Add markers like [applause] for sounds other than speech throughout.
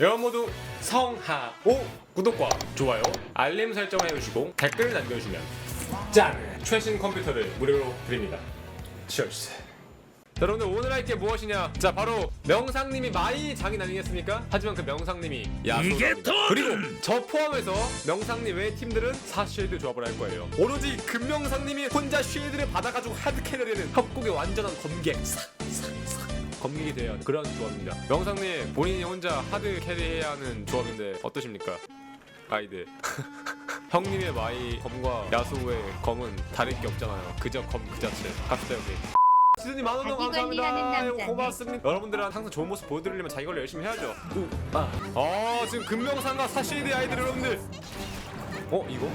여러분 모두 성하오 구독과 좋아요 알림 설정 해주시고 댓글 남겨주시면 짠! 최신 컴퓨터를 무료로 드립니다. 치얼스 여러분들 오늘 할 게 무엇이냐? 자 바로 명상님이 마이 장인 아니겠습니까? 하지만 그 명상님이 야수 그리고 저 포함해서 명상님 외 팀들은 사쉴드 조합을 할 거예요. 오로지 금명상님이 혼자 쉴드를 받아가지고 하드 캐리하는 협곡의 완전한 검객 검객이 돼야 하는 그런 조합입니다. 명상님 본인이 혼자 하드 캐리해야 하는 조합인데 어떠십니까? 아이들. [laughs] 형님의 마이 검과 야수의 검은 다를 게 없잖아요. 그저 검 그 자체. 갑시다 여기. 시즌이 만원 자기 감사합니다. 고맙습니다. 여러분들은 항상 좋은 모습 보여드리려면 자기 관리 열심히 해야죠. 아. 어 지금 금명상과 사실의 아이들 여러분들. 어 이거?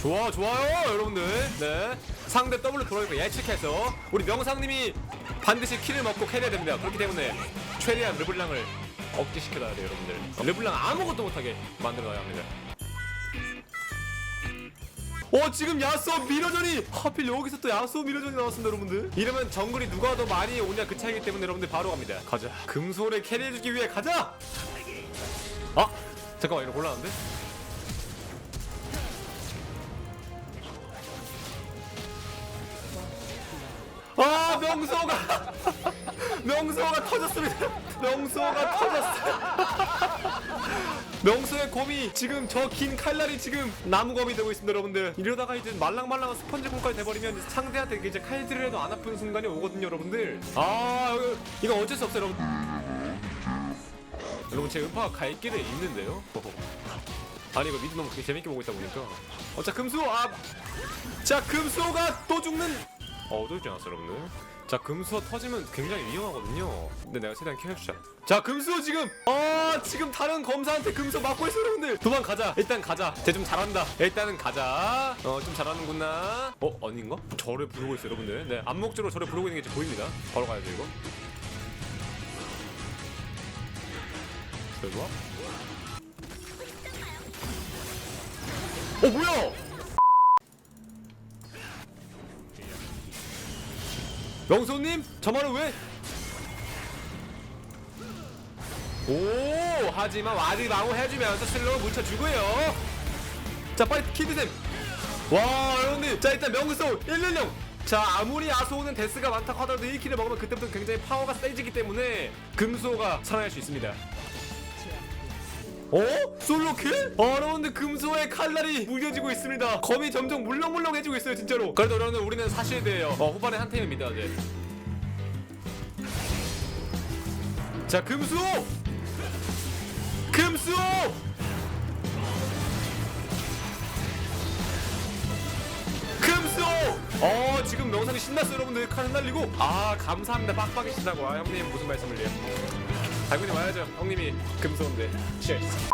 좋아 좋아요 여러분들. 네. 상대 W 들어오니까 예측해서 우리 명상님이 반드시 킬을 먹고 캐리해야 됩니다. 그렇기 때문에 최대한 르블랑을 억제시켜놔야 돼요 여러분들. 르블랑 아무것도 못하게 만들어놔야 합니다. 어 지금 야스오 미러전이 하필 여기서 또 야스오 미러전이 나왔습니다 여러분들. 이러면 정글이 누가 더 많이 오냐 그 차이기 때문에 여러분들 바로 갑니다. 가자. 금소를 캐리해주기 위해 가자! 아! 잠깐만 이거 곤란한데 아 명소가 [laughs] 명소가 터졌습니다. 명소가 터졌어요. 명소의 곰이 지금 저 긴 칼날이 지금 나무검이 되고 있습니다 여러분들. 이러다가 이제 말랑말랑한 스펀지 곰까지 돼버리면 상대한테 이제 칼질을 해도 안 아픈 순간이 오거든요 여러분들. 아 이거, 어쩔 수 없어요 여러분. 여러분 제 음파가 갈 길에 있는데요. 아니 이거 미드 너무 재밌게 보고 있다 보니까. 어자 금수 아자 금수가 또 죽는 어, 또 있지 않았어, 여러분들? 자, 금수가 터지면 굉장히 위험하거든요. 근데 내가 최대한 케어해주자. 자, 금수 지금! 아, 지금 다른 검사한테 금수 맞고 있어, 여러분들! 도망가자. 일단 가자. 쟤 좀 잘한다. 일단은 가자. 어, 좀 잘하는구나. 어, 아닌가? 저를 부르고 있어, 여러분들. 네, 암묵적으로 저를 부르고 있는 게 보입니다. 바로 가야죠, 이거. 와? 어, 뭐야! 명소님, 저 말은 왜? 오, 하지만 와드 방어 해주면서 슬로우 묻혀주고요. 자, 빨리 키드셈. 와, 여러분들, 자 일단 명소 111. 자, 아무리 아소는 데스가 많다고 하더라도 1킬을 먹으면 그때부터 굉장히 파워가 세지기 때문에 금소가 살아날 수 있습니다. 어? 솔로킬? 어, 여러분들 금소의 칼날이 무뎌지고 있습니다 검이 점점 물렁물렁해지고 있어요 진짜로 그래도 여러분들 우리는 사실대예요 어, 후반에 한 믿어야 돼 자, 금수! 금수! 금수! 어, 지금 명상이 신났어요, 여러분들. 칼 흩날리고. 아, 감사합니다. 빡빡이 신다고. 아, 형님, 무슨 말씀을요? 당연히 와야죠. 형님이. 쉐스.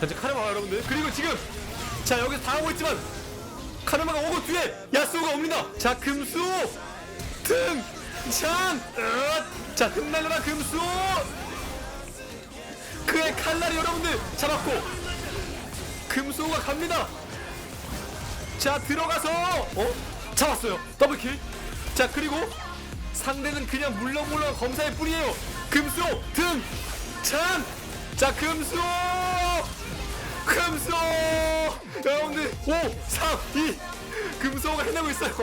자, 이제 카르마 여러분들. 그리고 지금! 자, 여기서 당하고 있지만, 카르마가 오고 뒤에 야스오가 옵니다. 자, 금수! 등! 찬! 으앗! 자, 흩날려라, 금수! 그의 칼날이 여러분들 잡았고 금수호가 갑니다 자 들어가서 어? 잡았어요 더블킬 자 그리고 상대는 그냥 물렁물렁 검사의 뿌리에요. 금수호 등찬자 금수호 금수호 여러분들 5 3 2 금수호가 해내고 있어요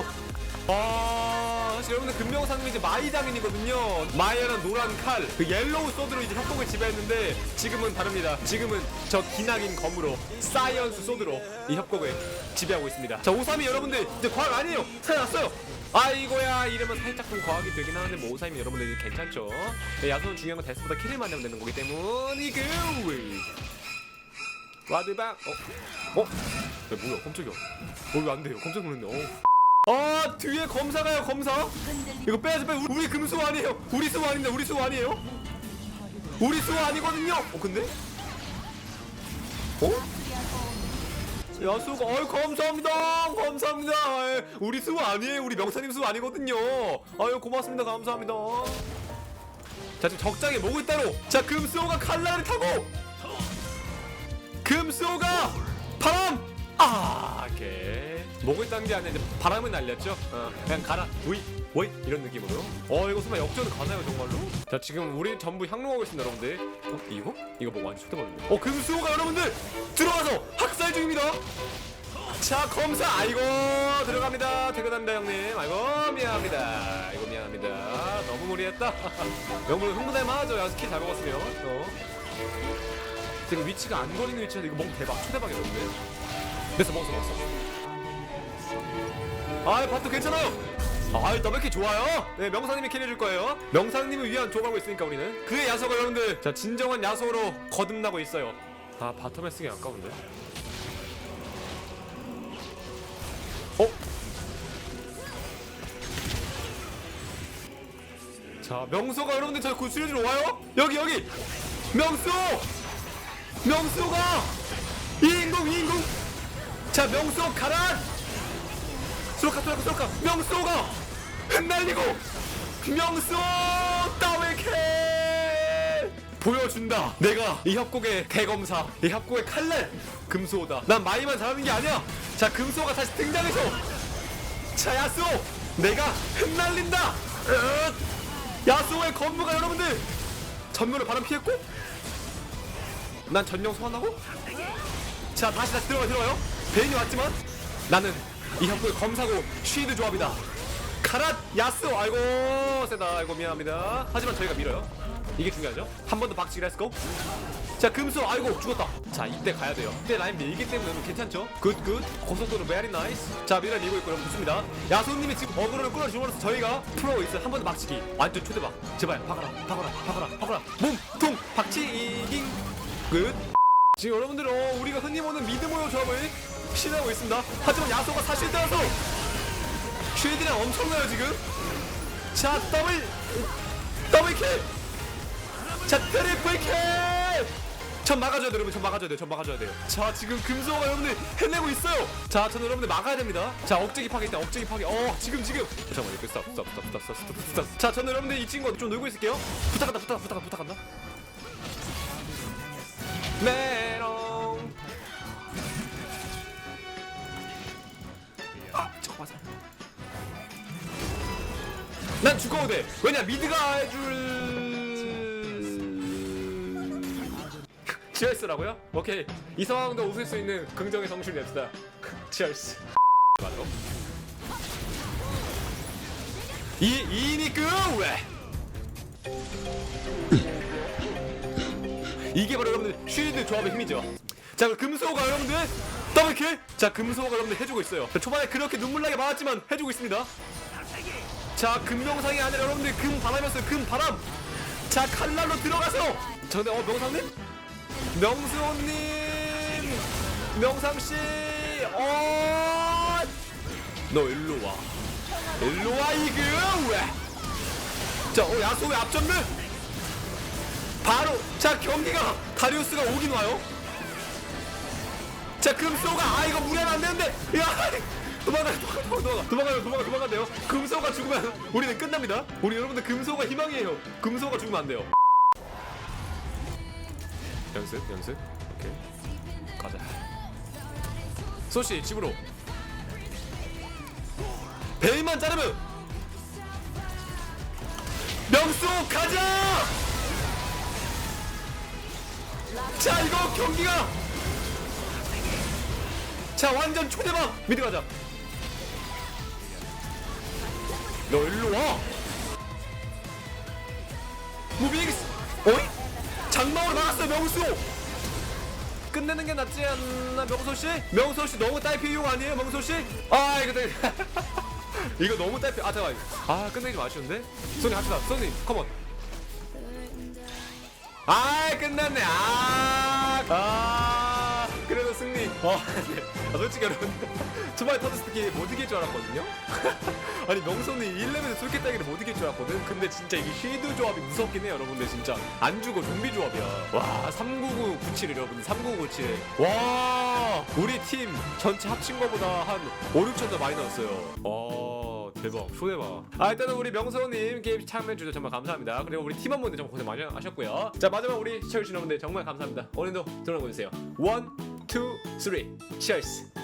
아, 사실 여러분들 금명상님이 이제 마이 장인이거든요. 마이랑 노란 칼, 그 옐로우 소드로 이제 협곡을 지배했는데 지금은 다릅니다. 지금은 저 기나긴 검으로 사이언스 소드로 이 협곡을 지배하고 있습니다. 자, 532 여러분들 이제 과학 아니에요. 살아났어요. 아이고야 이러면 살짝 좀 과학이 되긴 하는데 뭐532 여러분들 괜찮죠? 네, 야수는 중요한 건 데스보다 킬을 만들면 되는 거기 때문이고 와드방 어? 어? 야, 뭐야 깜짝이야 어 이거 안 돼요 깜짝 놀랐네 어. 아 뒤에 검사가요 검사? 이거 빼야지 빼. 우리 금수 아니에요? 우리 수 아닌데 우리 수 아니에요? 우리 수 아니거든요? 어 근데? 어? 야수가 어이 감사합니다. 감사합니다. 아이, 우리 수 아니에요. 우리 명사님 수 아니거든요. 아유 고맙습니다. 감사합니다. 자 지금 적장에 목을 있다로? 자 금수호가 칼날을 타고! 금수호가 바람 아 오케이 목을 딴 게 아니라 이제 바람을 날렸죠? 어, 그냥 가라. 우이 오이 이런 느낌으로. 어 이거 설마 역전 가나요 정말로? 자 지금 우리 전부 향로하고 있습니다 여러분들. 어 이거? 이거 뭐 완전 초대박이네 어 금수호가 여러분들 들어가서 학살 중입니다. 자 검사 아이고 들어갑니다. 퇴근합니다 형님. 아이고 미안합니다. 아이고 미안합니다. 너무 무리했다. [laughs] 영분 흥분할 만하죠? 야 스킬 잘 먹었으면. 어. 지금 위치가 안 거리는 위치인데 이거 먹 대박 초대박이야 여러분들 됐어 먹었어 먹었어. 아이 밥도 괜찮아요. 아이 더블키 좋아요. 네 명상님이 캐리해줄 거예요. 명상님을 위한 조각하고 있으니까 우리는. 그의 야소가 여러분들 자 진정한 야소로 거듭나고 있어요. 아 바텀에 쓰기 아까운데. 어? 자 명소가 여러분들 저 구출해주러 와요? 여기 여기! 명소 명소가! 이인공 이인공 자 명소 가란 수로카 수로카 수로카 명소가 흩날리고 명소 더블캐 보여준다. 내가 이 협곡의 대검사 이 협곡의 칼날 금소다. 난 마이만 잘하는 게 아니야. 자 금소가 다시 등장해서 자 야스오 내가 흩날린다. 으앗. 야스오의 건무가 여러분들 전면을 바람 피했고 난 전령 소환하고 자 다시 다시 들어가 들어가요 베인이 왔지만 나는 이 협곡의 검사고 쉬드 조합이다. 카랏 야스오 아이고 세다. 아이고 미안합니다. 하지만 저희가 밀어요. 이게 중요하죠? 한 번 더 박치기 렛츠고 자 금수 아이고 죽었다. 자 이때 가야 돼요. 이때 라인 밀기 때문에 괜찮죠? 굿굿. 고속도로 베리 나이스 자 미라 밀고 있고 여러분 좋습니다. 야수님이 지금 어그로를 끌어주므로써 저희가 풀어오고 있어요 한번더 박치기. 완전 초대박. 제발 박아라 박아라 박아라 박아라. 몸통 박치기 끝 지금 여러분들 어, 우리가 흔히 보는 미드모여 조합을 시도하고 있습니다. 하지만 야소가 사실 따라서 쉴드량 엄청나요 지금? 자 더블 더블킬! 자 트리플 킬! 전 막아줘야 돼요 여러분. 전 막아줘야 돼요 전 막아줘야 돼요. 자 지금 금소가 여러분들 해내고 있어요. 자 저는 여러분들 막아야 됩니다. 자 억제기 파괴 있다 억제기 파괴. 어 지금 지금! 잠깐만요 그 스탑 스탑 스탑 스탑 스탑 자 저는 여러분들 이 친구 좀 놀고 있을게요. 부탁한다 부탁 부탁 부탁한다 메롱. 아 잠깐만. 난 죽어도 돼 왜냐 미드가 해줄 치얼스라고요? 오케이. 이 상황도 웃을 수 있는 긍정의 성실 냅시다. 치얼스. 맞아. 이 이니크 왜 이게 바로 여러분들 쉴드 조합의 힘이죠. 자 금소가 여러분들 더블킬? 자 금소가 여러분들 해주고 있어요. 자, 초반에 그렇게 눈물나게 많았지만 해주고 있습니다. 자 금명상이 아니라 여러분들 금바람이었어요. 금바람. 자 칼날로 들어가서 저 근데 어 명상님? 명수호님! 명상씨! 어... 너 일로 와. 일로 와 이그 왜? 자 어, 앞전면 바로 자 경기가 다리우스가 오긴 와요. 자 금소가 아 이거 무리하면 안 되는데. 야 도망가 도망가 도망가 도망가요 도망가 도망간대요. 금소가 죽으면 우리는 끝납니다. 우리 여러분들 금소가 희망이에요. 금소가 죽으면 안 돼요. 연습 연습. 오케이. 가자. 소시 집으로. 베이만 자르면 명수 가자 자 이거 경기가. 자 완전 초대박. 미드 가자. 너 일로 와. 무빙스 어이? 장마으로 나갔어요 명수. 끝내는 게 낫지 않나 명소 씨? 명소 씨 너무 딸피용 아니에요 명소 씨? 아 이거 되게 [laughs] 이거 너무 딸피 아 잠깐 아 끝내기 좀 아쉬운데? 소니 합시다. 소니 컴온 아 끝났네. 아, 아. 그래도 승리. 어, 네. 아, 솔직히 여러분 [laughs] 초반에 터졌을 때 못 이길 줄 알았거든요. [laughs] 아니 명성이 1레벨에 쏠게 따기를 못 이길 줄 알았거든. 근데 진짜 이게 쉴드 조합이 무섭긴 해요 여러분들 진짜. 안 죽어 좀비 조합이야. 와 39997 여러분들 3997. 와 우리 팀 전체 합친 거보다 한 5, 6천 더 많이 나왔어요. 와 대박. 손해봐. 아 일단은 우리 명성님 게임 참여해주셔서 정말 감사합니다. 그리고 우리 팀원분들 정말 고생 많이 하셨고요. 자 마지막 우리 시청해주신 여러분들 정말 감사합니다. 오늘도 들어보세요. 1, 2, 3 치얼스